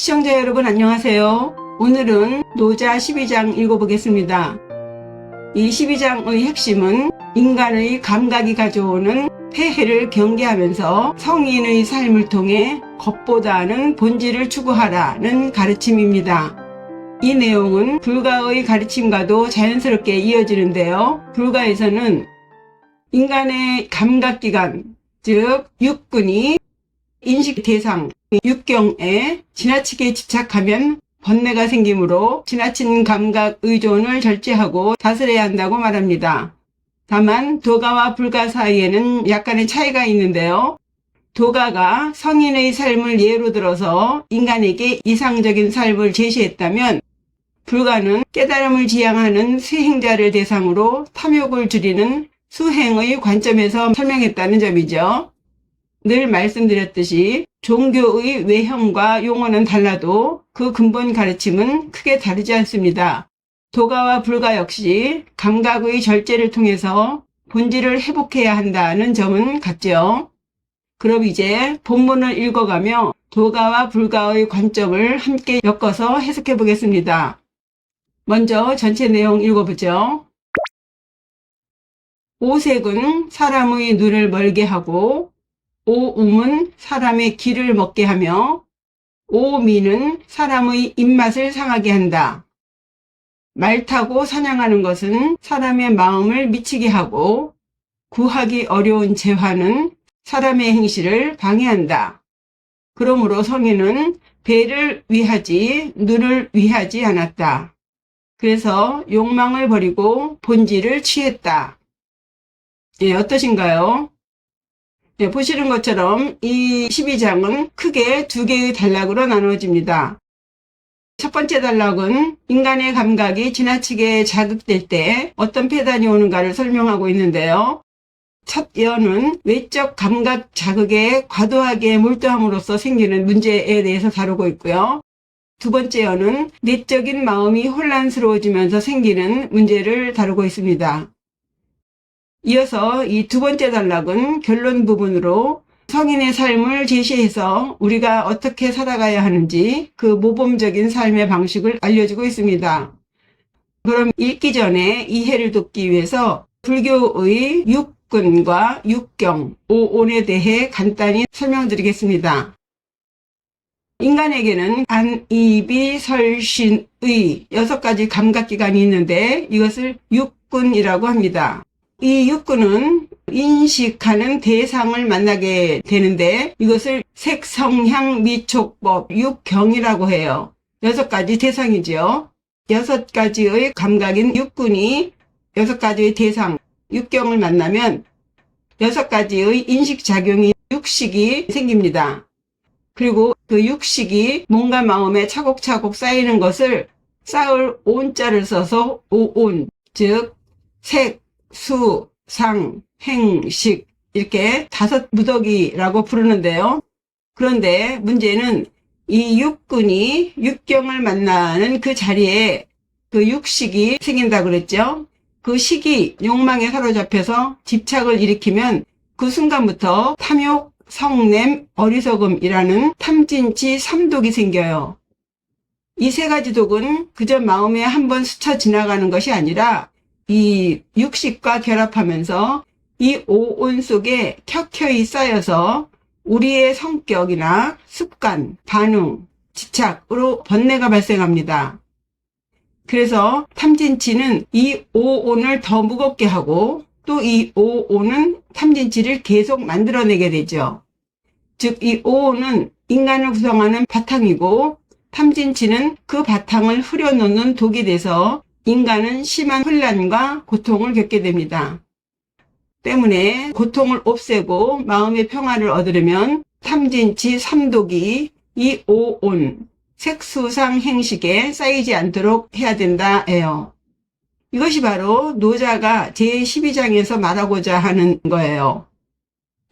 시청자 여러분 안녕하세요. 오늘은 노자 12장 읽어보겠습니다. 이 12장의 핵심은 인간의 감각이 가져오는 폐해를 경계하면서 성인의 삶을 통해 겉보다는 본질을 추구하라는 가르침입니다. 이 내용은 불가의 가르침과도 자연스럽게 이어지는데요. 불가에서는 인간의 감각기관, 즉 육군이 인식 대상, 육경에 지나치게 집착하면 번뇌가 생기므로 지나친 감각 의존을 절제하고 다스려야 한다고 말합니다. 다만 도가와 불가 사이에는 약간의 차이가 있는데요. 도가가 성인의 삶을 예로 들어서 인간에게 이상적인 삶을 제시했다면 불가는 깨달음을 지향하는 수행자를 대상으로 탐욕을 줄이는 수행의 관점에서 설명했다는 점이죠. 늘 말씀드렸듯이 종교의 외형과 용어는 달라도 그 근본 가르침은 크게 다르지 않습니다. 도가와 불가 역시 감각의 절제를 통해서 본질을 회복해야 한다는 점은 같죠. 그럼 이제 본문을 읽어가며 도가와 불가의 관점을 함께 엮어서 해석해 보겠습니다. 먼저 전체 내용 읽어보죠. 오색은 사람의 눈을 멀게 하고 오움은 사람의 귀를 먹게 하며 오미는 사람의 입맛을 상하게 한다. 말 타고 사냥하는 것은 사람의 마음을 미치게 하고 구하기 어려운 재화는 사람의 행실을 방해한다. 그러므로 성인은 배를 위하지 눈을 위하지 않았다. 그래서 욕망을 버리고 본질을 취했다. 예, 어떠신가요? 네, 보시는 것처럼 이 12장은 크게 두 개의 단락으로 나누어집니다. 첫 번째 단락은 인간의 감각이 지나치게 자극될 때 어떤 폐단이 오는가를 설명하고 있는데요. 첫 예언은 외적 감각 자극에 과도하게 몰두함으로써 생기는 문제에 대해서 다루고 있고요. 두 번째 예언은 내적인 마음이 혼란스러워지면서 생기는 문제를 다루고 있습니다. 이어서 이 두 번째 단락은 결론 부분으로 성인의 삶을 제시해서 우리가 어떻게 살아가야 하는지 그 모범적인 삶의 방식을 알려주고 있습니다. 그럼 읽기 전에 이해를 돕기 위해서 불교의 육근과 육경, 오온에 대해 간단히 설명드리겠습니다. 인간에게는 안, 이비, 설, 신, 의 여섯 가지 감각기관이 있는데 이것을 육근이라고 합니다. 이 육군은 인식하는 대상을 만나게 되는데 이것을 색성향 미촉법 육경이라고 해요. 여섯 가지 대상이지요. 여섯 가지의 감각인 육군이 여섯 가지의 대상 육경을 만나면 여섯 가지의 인식작용이 육식이 생깁니다. 그리고 그 육식이 뭔가 마음에 차곡차곡 쌓이는 것을 쌓을 온자를 써서 오온, 즉 색, 수, 상, 행, 식 이렇게 다섯 무더기라고 부르는데요. 그런데 문제는 이 육군이 육경을 만나는 그 자리에 그 육식이 생긴다 그랬죠. 그 식이 욕망에 사로잡혀서 집착을 일으키면 그 순간부터 탐욕, 성냄, 어리석음이라는 탐진치 삼독이 생겨요. 이 세 가지 독은 그저 마음에 한 번 스쳐 지나가는 것이 아니라 이 육식과 결합하면서 이 오온 속에 켜켜이 쌓여서 우리의 성격이나 습관, 반응, 집착으로 번뇌가 발생합니다. 그래서 탐진치는 이 오온을 더 무겁게 하고 또 이 오온은 탐진치를 계속 만들어내게 되죠. 즉 이 오온은 인간을 구성하는 바탕이고 탐진치는 그 바탕을 흐려놓는 독이 돼서 인간은 심한 혼란과 고통을 겪게 됩니다. 때문에 고통을 없애고 마음의 평화를 얻으려면 탐진치 삼독이 이 오온, 색수상 행식에 쌓이지 않도록 해야 된다 해요. 이것이 바로 노자가 제12장에서 말하고자 하는 거예요.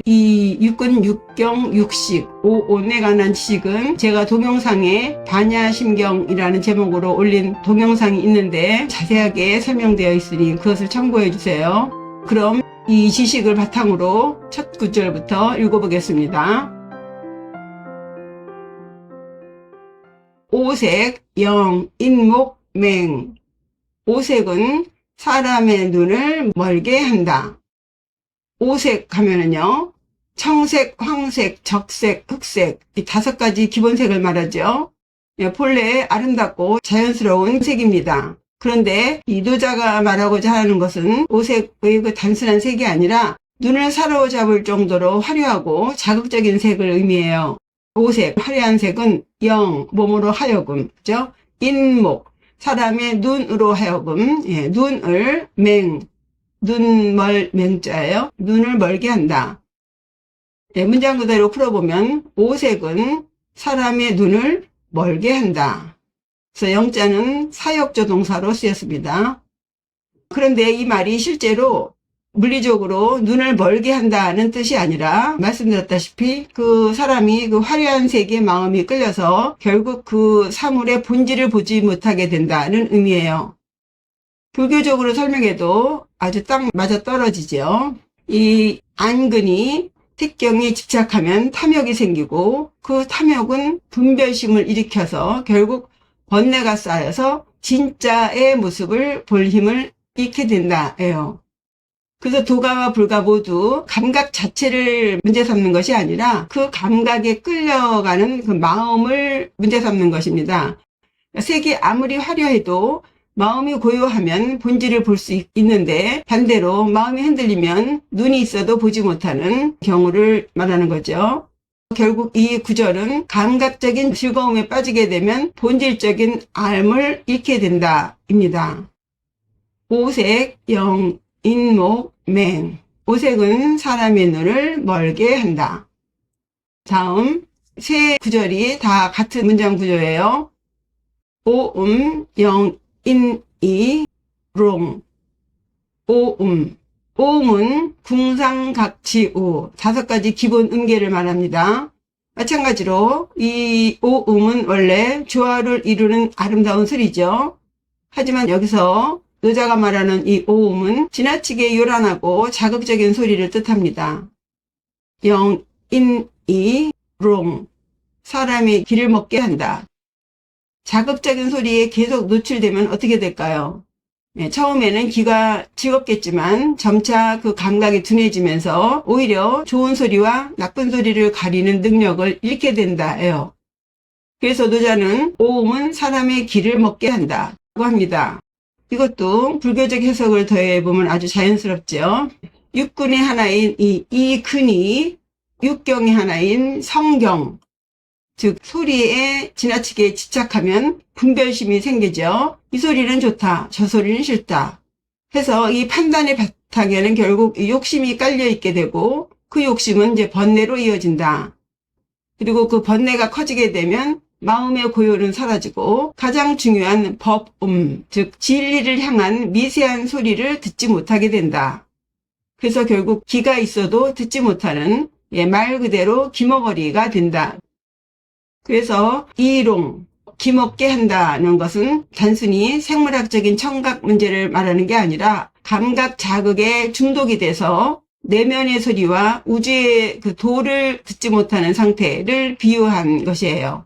이 육군 육경 육식 오온에 관한 지식은 제가 동영상에 반야심경이라는 제목으로 올린 동영상이 있는데 자세하게 설명되어 있으니 그것을 참고해 주세요. 그럼 이 지식을 바탕으로 첫 구절부터 읽어보겠습니다. 오색, 영, 인목, 맹. 오색은 사람의 눈을 멀게 한다. 오색 하면은요, 청색, 황색, 적색, 흑색, 이 다섯 가지 기본색을 말하죠. 예, 본래 아름답고 자연스러운 색입니다. 그런데 이 노자가 말하고자 하는 것은 오색의 그 단순한 색이 아니라 눈을 사로잡을 정도로 화려하고 자극적인 색을 의미해요. 오색, 화려한 색은 영, 몸으로 하여금, 그죠? 인목, 사람의 눈으로 하여금, 예, 눈을 맹, 눈멀 맹자예요. 눈을 멀게 한다. 예, 문장 그대로 풀어보면 오색은 사람의 눈을 멀게 한다. 그래서 영자는 사역조 동사로 쓰였습니다. 그런데 이 말이 실제로 물리적으로 눈을 멀게 한다는 뜻이 아니라 말씀드렸다시피 그 사람이 그 화려한 색에 마음이 끌려서 결국 그 사물의 본질을 보지 못하게 된다는 의미예요. 불교적으로 설명해도 아주 딱 맞아 떨어지죠. 이 안근이 특경에 집착하면 탐욕이 생기고 그 탐욕은 분별심을 일으켜서 결국 번뇌가 쌓여서 진짜의 모습을 볼 힘을 잃게 된다예요. 그래서 도가와 불가 모두 감각 자체를 문제 삼는 것이 아니라 그 감각에 끌려가는 그 마음을 문제 삼는 것입니다. 색이 아무리 화려해도 마음이 고요하면 본질을 볼 수 있는데 반대로 마음이 흔들리면 눈이 있어도 보지 못하는 경우를 말하는 거죠. 결국 이 구절은 감각적인 즐거움에 빠지게 되면 본질적인 알을 잃게 된다 입니다. 오색, 영, 인목, 맹. 오색은 사람의 눈을 멀게 한다. 다음 세 구절이 다 같은 문장 구조예요. 오음, 영, 인, 이, 롱. 오음. 오음은 궁상각치우 다섯 가지 기본 음계를 말합니다. 마찬가지로 이 오음은 원래 조화를 이루는 아름다운 소리죠. 하지만 여기서 노자가 말하는 이 오음은 지나치게 요란하고 자극적인 소리를 뜻합니다. 영, 인, 이, 롱. 사람이 길을 먹게 한다. 자극적인 소리에 계속 노출되면 어떻게 될까요? 네, 처음에는 귀가 즐겁겠지만 점차 그 감각이 둔해지면서 오히려 좋은 소리와 나쁜 소리를 가리는 능력을 잃게 된다예요. 그래서 노자는 오음은 사람의 귀를 먹게 한다고 합니다. 이것도 불교적 해석을 더해보면 아주 자연스럽죠. 육군의 하나인 이, 이 근이 육경의 하나인 성경, 즉 소리에 지나치게 집착하면 분별심이 생기죠. 이 소리는 좋다, 저 소리는 싫다. 해서 이 판단의 바탕에는 결국 욕심이 깔려 있게 되고 그 욕심은 이제 번뇌로 이어진다. 그리고 그 번뇌가 커지게 되면 마음의 고요는 사라지고 가장 중요한 법음, 즉 진리를 향한 미세한 소리를 듣지 못하게 된다. 그래서 결국 귀가 있어도 듣지 못하는 예, 말 그대로 기머거리가 된다. 그래서 이롱, 기먹게 한다는 것은 단순히 생물학적인 청각 문제를 말하는 게 아니라 감각 자극에 중독이 돼서 내면의 소리와 우주의 그 도를 듣지 못하는 상태를 비유한 것이에요.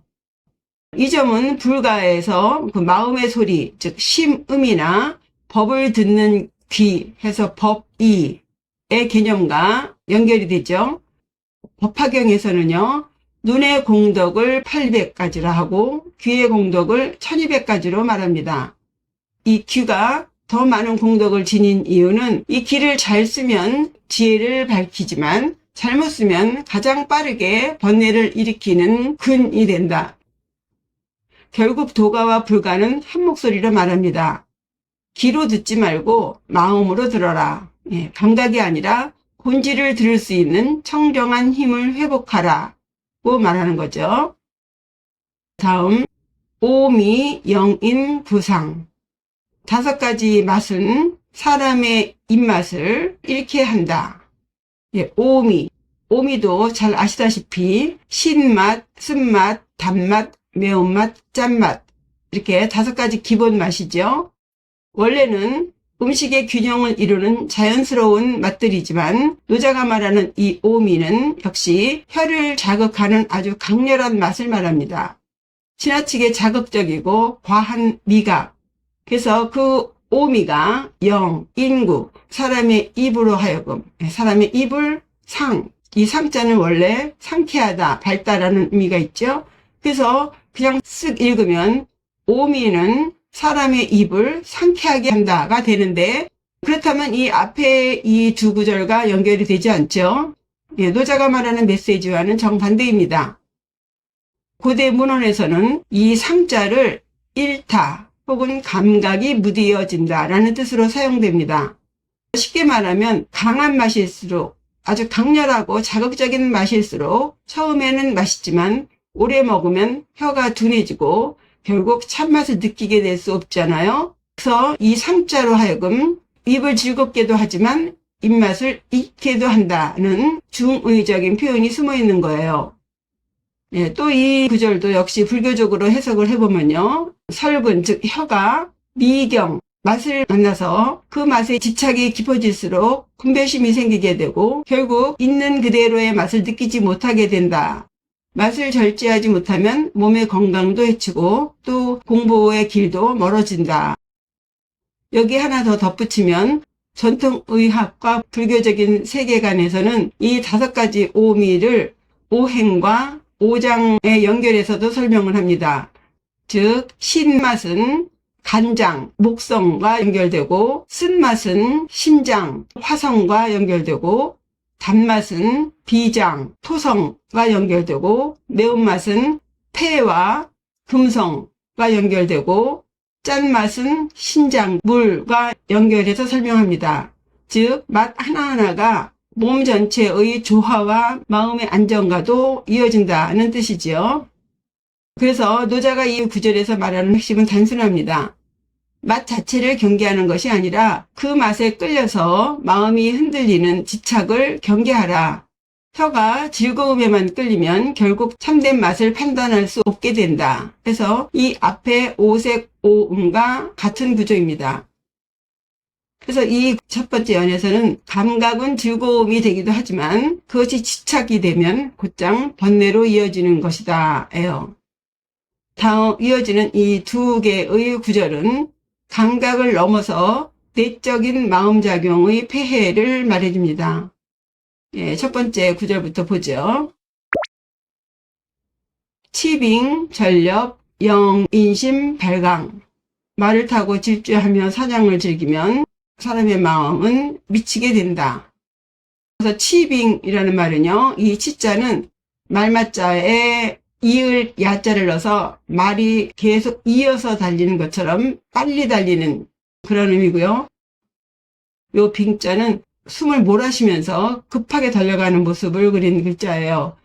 이 점은 불가에서 그 마음의 소리, 즉 심음이나 법을 듣는 귀 해서 법이의 개념과 연결이 되죠. 법화경에서는요. 눈의 공덕을 800가지라 하고 귀의 공덕을 1200가지로 말합니다. 이 귀가 더 많은 공덕을 지닌 이유는 이 귀를 잘 쓰면 지혜를 밝히지만 잘못 쓰면 가장 빠르게 번뇌를 일으키는 근이 된다. 결국 도가와 불가는 한 목소리로 말합니다. 귀로 듣지 말고 마음으로 들어라. 예, 감각이 아니라 본질을 들을 수 있는 청정한 힘을 회복하라. 고 말하는 거죠. 다음, 오미, 영인, 부상. 다섯 가지 맛은 사람의 입맛을 잃게 한다. 예, 오미. 오미도 잘 아시다시피 신맛, 쓴맛, 단맛, 매운맛, 짠맛 이렇게 다섯 가지 기본 맛이죠. 원래는 음식의 균형을 이루는 자연스러운 맛들이지만 노자가 말하는 이 오미는 역시 혀를 자극하는 아주 강렬한 맛을 말합니다. 지나치게 자극적이고 과한 미각. 그래서 그 오미가 영, 인구, 사람의 입으로 하여금, 사람의 입을 상, 이 상자는 원래 상쾌하다, 밝다라는 의미가 있죠. 그래서 그냥 쓱 읽으면 오미는 사람의 입을 상쾌하게 한다가 되는데 그렇다면 이 앞에 이 두 구절과 연결이 되지 않죠. 예, 노자가 말하는 메시지와는 정반대입니다. 고대 문헌에서는 이 상자를 일타 혹은 감각이 무디어진다 라는 뜻으로 사용됩니다. 쉽게 말하면 강한 맛일수록 아주 강렬하고 자극적인 맛일수록 처음에는 맛있지만 오래 먹으면 혀가 둔해지고 결국 찬맛을 느끼게 될 수 없잖아요. 그래서 이 상자로 하여금 입을 즐겁게도 하지만 입맛을 잊게도 한다는 중의적인 표현이 숨어 있는 거예요. 예, 또 이 구절도 역시 불교적으로 해석을 해보면요. 설근, 즉 혀가 미경, 맛을 만나서 그 맛에 집착이 깊어질수록 분별심이 생기게 되고 결국 있는 그대로의 맛을 느끼지 못하게 된다. 맛을 절제하지 못하면 몸의 건강도 해치고 또 공부의 길도 멀어진다. 여기 하나 더 덧붙이면 전통의학과 불교적인 세계관에서는 이 다섯 가지 오미를 오행과 오장에 연결해서도 설명을 합니다. 즉, 신맛은 간장, 목성과 연결되고, 쓴맛은 심장, 화성과 연결되고, 단맛은 비장, 토성과 연결되고, 매운맛은 폐와 금성과 연결되고, 짠맛은 신장, 물과 연결해서 설명합니다. 즉, 맛 하나하나가 몸 전체의 조화와 마음의 안정과도 이어진다는 뜻이지요. 그래서 노자가 이 구절에서 말하는 핵심은 단순합니다. 맛 자체를 경계하는 것이 아니라 그 맛에 끌려서 마음이 흔들리는 집착을 경계하라. 혀가 즐거움에만 끌리면 결국 참된 맛을 판단할 수 없게 된다. 그래서 이 앞에 오색 오음과 같은 구조입니다. 그래서 이 첫 번째 연에서는 감각은 즐거움이 되기도 하지만 그것이 집착이 되면 곧장 번뇌로 이어지는 것이다. 에요. 다음 이어지는 이 두 개의 구절은 감각을 넘어서 내적인 마음작용의 폐해를 말해줍니다. 예, 첫 번째 구절부터 보죠. 치빙, 전력, 영, 인심, 발강. 말을 타고 질주하며 사냥을 즐기면 사람의 마음은 미치게 된다. 그래서 치빙이라는 말은요, 이 치자는 말맞자에 이을 야자를 넣어서 말이 계속 이어서 달리는 것처럼 빨리 달리는 그런 의미고요. 요 빙자는 숨을 몰아쉬면서 급하게 달려가는 모습을 그린 글자예요.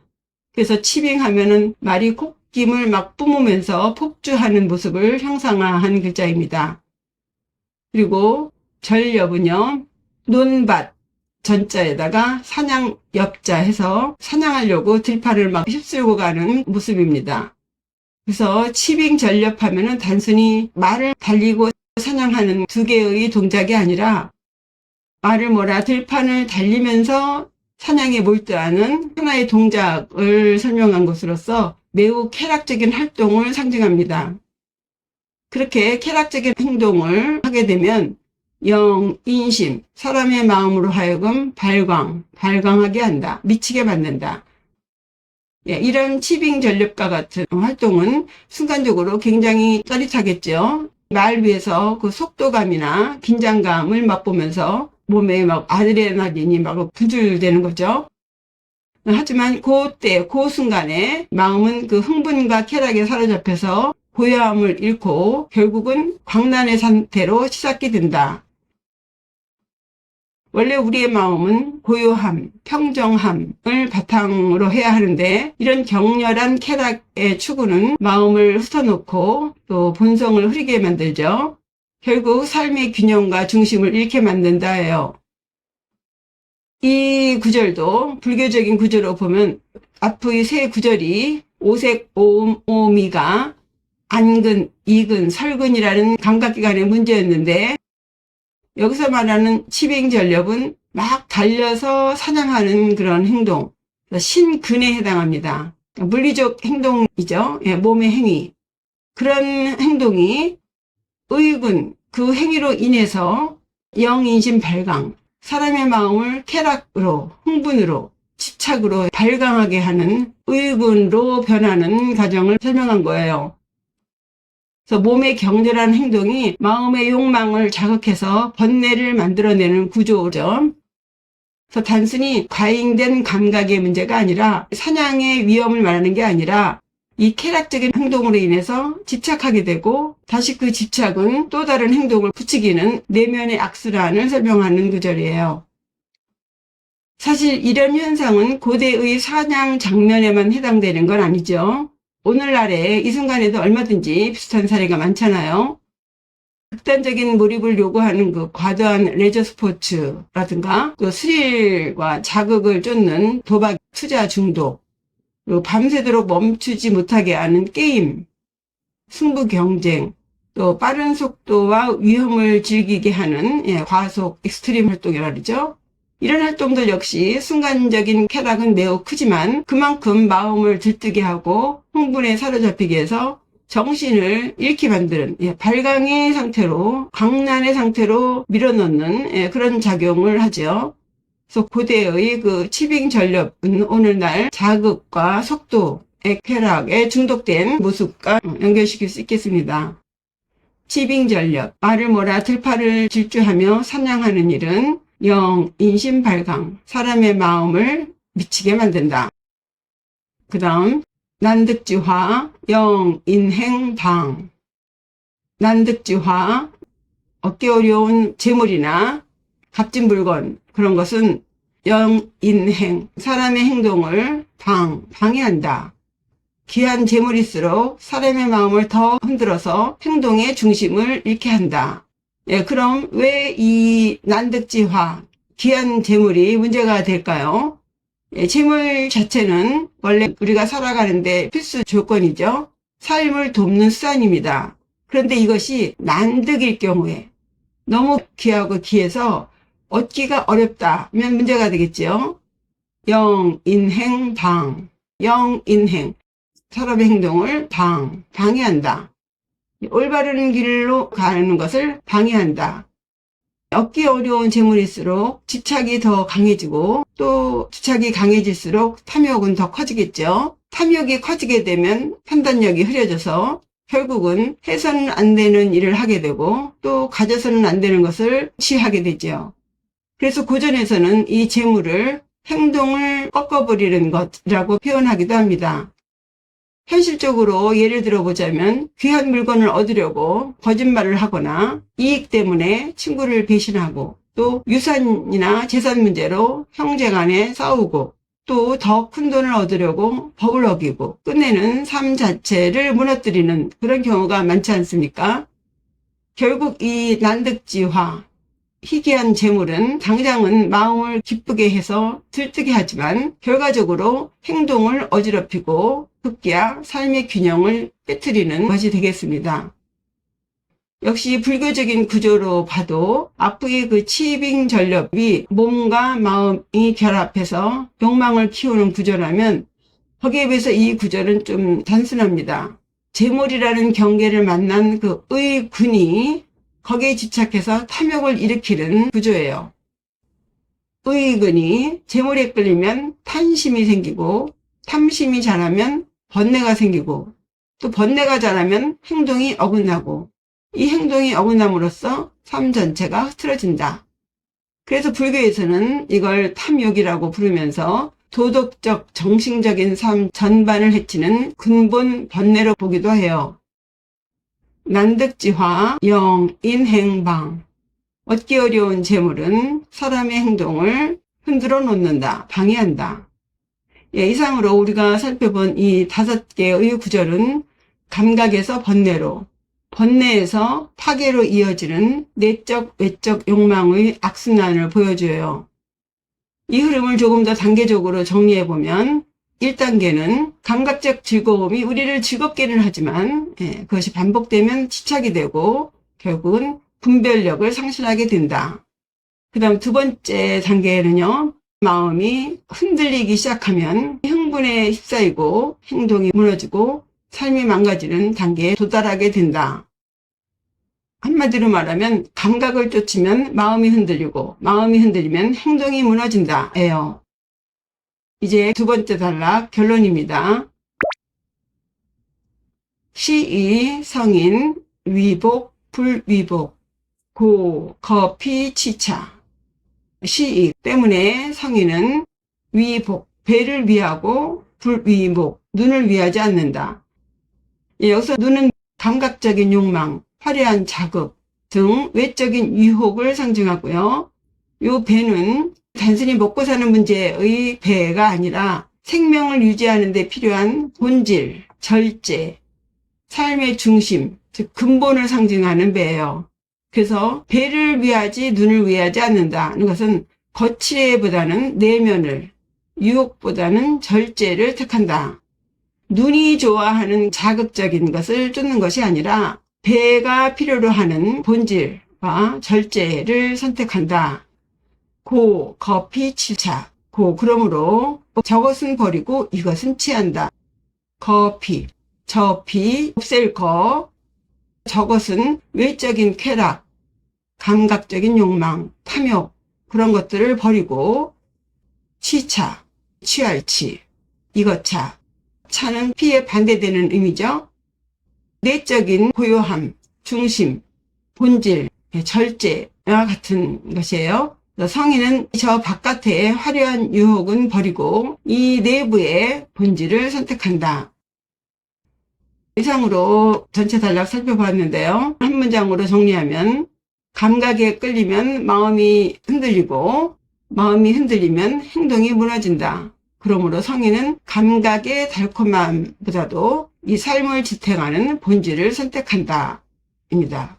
그래서 치빙하면은 말이 콧김을 막 뿜으면서 폭주하는 모습을 형상화한 글자입니다. 그리고 전엽은요, 논밭 전자에다가 사냥 엽자 해서 사냥하려고 들판을 막 휩쓸고 가는 모습입니다. 그래서 치빙 전렵하면은 단순히 말을 달리고 사냥하는 두 개의 동작이 아니라 말을 몰아 들판을 달리면서 사냥에 몰두하는 하나의 동작을 설명한 것으로서 매우 쾌락적인 활동을 상징합니다. 그렇게 쾌락적인 행동을 하게 되면 영, 인심, 사람의 마음으로 하여금 발광, 발광하게 한다. 미치게 만든다. 예, 이런 치빙 전력과 같은 활동은 순간적으로 굉장히 짜릿하겠죠. 말 위에서 그 속도감이나 긴장감을 맛보면서 몸에 막 아드레날린이 막 분출되는 거죠. 하지만 그때, 그 순간에 마음은 그 흥분과 쾌락에 사로잡혀서 고요함을 잃고 결국은 광란의 상태로 치닫게 된다. 원래 우리의 마음은 고요함, 평정함을 바탕으로 해야 하는데 이런 격렬한 쾌락의 추구는 마음을 흩어놓고 또 본성을 흐리게 만들죠. 결국 삶의 균형과 중심을 잃게 만든다 해요. 이 구절도 불교적인 구절로 보면 앞의 세 구절이 오색, 오음, 오미가 안근, 이근, 설근이라는 감각기관의 문제였는데 여기서 말하는 치빙 전력은 막 달려서 사냥하는 그런 행동, 신근에 해당합니다. 물리적 행동이죠. 예, 몸의 행위. 그런 행동이 의군, 그 행위로 인해서 영인심 발광, 사람의 마음을 쾌락으로, 흥분으로, 집착으로 발광하게 하는 의군으로 변하는 과정을 설명한 거예요. 그래서 몸의 격렬한 행동이 마음의 욕망을 자극해서 번뇌를 만들어내는 구조죠. 그래서 단순히 과잉된 감각의 문제가 아니라 사냥의 위험을 말하는 게 아니라 이 쾌락적인 행동으로 인해서 집착하게 되고 다시 그 집착은 또 다른 행동을 부추기는 내면의 악순환을 설명하는 구절이에요. 사실 이런 현상은 고대의 사냥 장면에만 해당되는 건 아니죠. 오늘날에 이 순간에도 얼마든지 비슷한 사례가 많잖아요. 극단적인 몰입을 요구하는 그 과도한 레저 스포츠라든가 또 스릴과 자극을 쫓는 도박 투자 중독, 그리고 밤새도록 멈추지 못하게 하는 게임, 승부 경쟁, 또 빠른 속도와 위험을 즐기게 하는 예, 과속 익스트림 활동이라 그러죠. 이런 활동들 역시 순간적인 쾌락은 매우 크지만 그만큼 마음을 들뜨게 하고 흥분에 사로잡히게 해서 정신을 잃게 만드는 예, 발광의 상태로 광란의 상태로 밀어넣는 예, 그런 작용을 하죠. 그래서 고대의 그 치빙 전력은 오늘날 자극과 속도의 쾌락에 중독된 모습과 연결시킬 수 있겠습니다. 치빙 전력, 말을 몰아 들파를 질주하며 사냥하는 일은 영, 인심 발광, 사람의 마음을 미치게 만든다. 그 다음, 난득지화, 영, 인행, 방. 난득지화, 얻기 어려운 재물이나 값진 물건, 그런 것은 영, 인행, 사람의 행동을 방, 방해한다. 귀한 재물일수록 사람의 마음을 더 흔들어서 행동의 중심을 잃게 한다. 예, 그럼 왜 이 난득지화, 귀한 재물이 문제가 될까요? 예, 재물 자체는 원래 우리가 살아가는데 필수 조건이죠. 삶을 돕는 수단입니다. 그런데 이것이 난득일 경우에 너무 귀하고 귀해서 얻기가 어렵다면 문제가 되겠죠. 영, 인행, 방. 영, 인행. 사람의 행동을 방, 방해한다. 올바른 길로 가는 것을 방해한다. 얻기 어려운 재물일수록 집착이 더 강해지고 또 집착이 강해질수록 탐욕은 더 커지겠죠. 탐욕이 커지게 되면 판단력이 흐려져서 결국은 해서는 안 되는 일을 하게 되고 또 가져서는 안 되는 것을 취하게 되죠. 그래서 고전에서는 이 재물을 행동을 꺾어버리는 것이라고 표현하기도 합니다. 현실적으로 예를 들어보자면 귀한 물건을 얻으려고 거짓말을 하거나 이익 때문에 친구를 배신하고 또 유산이나 재산 문제로 형제 간에 싸우고 또 더 큰 돈을 얻으려고 법을 어기고 끝내는 삶 자체를 무너뜨리는 그런 경우가 많지 않습니까? 결국 이 난득지화, 희귀한 재물은 당장은 마음을 기쁘게 해서 들뜨게 하지만 결과적으로 행동을 어지럽히고 급기야 삶의 균형을 깨뜨리는 것이 되겠습니다. 역시 불교적인 구조로 봐도 앞의 그 치빙 전력이 몸과 마음이 결합해서 욕망을 키우는 구조라면 거기에 비해서 이 구조는 좀 단순합니다. 재물이라는 경계를 만난 그 의군이 거기에 집착해서 탐욕을 일으키는 구조예요. 의근이 재물에 끌리면 탄심이 생기고 탐심이 자라면 번뇌가 생기고 또 번뇌가 자라면 행동이 어긋나고 이 행동이 어긋남으로써 삶 전체가 흐트러진다. 그래서 불교에서는 이걸 탐욕이라고 부르면서 도덕적, 정신적인 삶 전반을 해치는 근본 번뇌로 보기도 해요. 난득지화, 영, 인행방. 얻기 어려운 재물은 사람의 행동을 흔들어 놓는다, 방해한다. 예, 이상으로 우리가 살펴본 이 다섯 개의 구절은 감각에서 번뇌로, 번뇌에서 파괴로 이어지는 내적, 외적 욕망의 악순환을 보여줘요. 이 흐름을 조금 더 단계적으로 정리해보면 1단계는 감각적 즐거움이 우리를 즐겁게는 하지만 예, 그것이 반복되면 집착이 되고 결국은 분별력을 상실하게 된다. 그 다음 두 번째 단계는요. 마음이 흔들리기 시작하면 흥분에 휩싸이고 행동이 무너지고 삶이 망가지는 단계에 도달하게 된다. 한마디로 말하면 감각을 쫓으면 마음이 흔들리고 마음이 흔들리면 행동이 무너진다. 예요. 이제 두 번째 단락 결론입니다. 시의 성인 위복 불위복 고 거피 치차 시의 때문에 성인은 위복 배를 위하고 불위복 눈을 위하지 않는다. 예, 여기서 눈은 감각적인 욕망, 화려한 자극 등 외적인 유혹을 상징하고요. 요 배는 단순히 먹고 사는 문제의 배가 아니라 생명을 유지하는 데 필요한 본질, 절제, 삶의 중심, 즉 근본을 상징하는 배예요. 그래서 배를 위하지 눈을 위하지 않는다는 것은 거치보다는 내면을, 유혹보다는 절제를 택한다. 눈이 좋아하는 자극적인 것을 쫓는 것이 아니라 배가 필요로 하는 본질과 절제를 선택한다. 고, 거피, 치차. 고, 그러므로 저것은 버리고 이것은 취한다. 거피, 저피, 없앨 거. 저것은 외적인 쾌락, 감각적인 욕망, 탐욕, 그런 것들을 버리고 취차, 취할 치, 이것차. 차는 피에 반대되는 의미죠. 내적인 고요함, 중심, 본질, 절제와 같은 것이에요. 성인은 저 바깥의 화려한 유혹은 버리고 이 내부의 본질을 선택한다. 이상으로 전체 단락 살펴봤는데요. 한 문장으로 정리하면 감각에 끌리면 마음이 흔들리고 마음이 흔들리면 행동이 무너진다. 그러므로 성인은 감각의 달콤함보다도 이 삶을 지탱하는 본질을 선택한다. 입니다.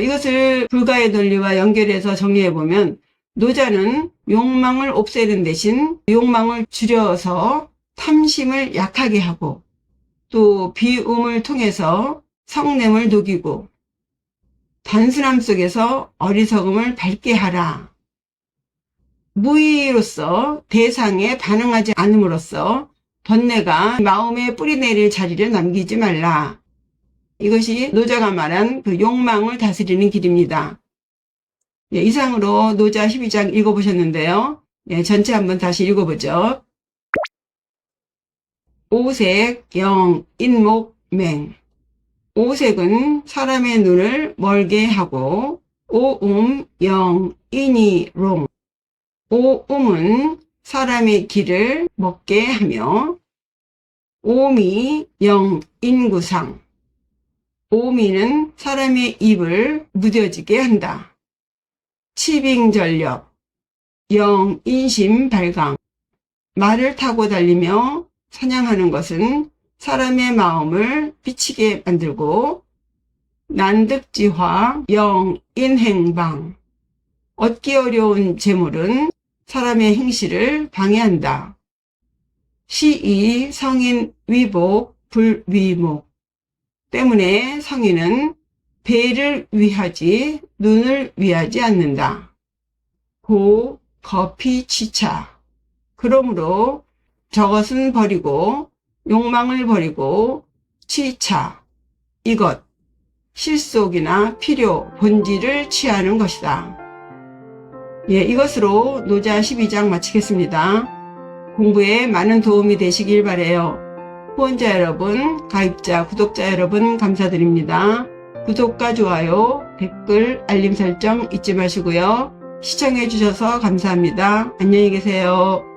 이것을 불가의 논리와 연결해서 정리해보면 노자는 욕망을 없애는 대신 욕망을 줄여서 탐심을 약하게 하고 또 비움을 통해서 성냄을 녹이고 단순함 속에서 어리석음을 밝게 하라. 무의로서 대상에 반응하지 않음으로써 번뇌가 마음에 뿌리내릴 자리를 남기지 말라. 이것이 노자가 말한 그 욕망을 다스리는 길입니다. 예, 이상으로 노자 12장 읽어보셨는데요. 예, 전체 한번 다시 읽어보죠. 오색, 영, 인목, 맹. 오색은 사람의 눈을 멀게 하고 오음, 영, 인이, 롱. 오음은 사람의 길을 먹게 하며 오미, 영, 인구상. 오미는 사람의 입을 무뎌지게 한다. 치빙전력, 영, 인심, 발광. 말을 타고 달리며 사냥하는 것은 사람의 마음을 비치게 만들고 난득지화, 영, 인행방. 얻기 어려운 재물은 사람의 행실을 방해한다. 시이 성인 위복, 불위목. 때문에 성인은 배를 위하지 눈을 위하지 않는다. 고, 거피, 치차. 그러므로 저것은 버리고 욕망을 버리고 치차, 이것, 실속이나 필요, 본질을 취하는 것이다. 예, 이것으로 노자 12장 마치겠습니다. 공부에 많은 도움이 되시길 바래요. 후원자 여러분, 가입자, 구독자 여러분 감사드립니다. 구독과 좋아요, 댓글, 알림 설정 잊지 마시고요. 시청해 주셔서 감사합니다. 안녕히 계세요.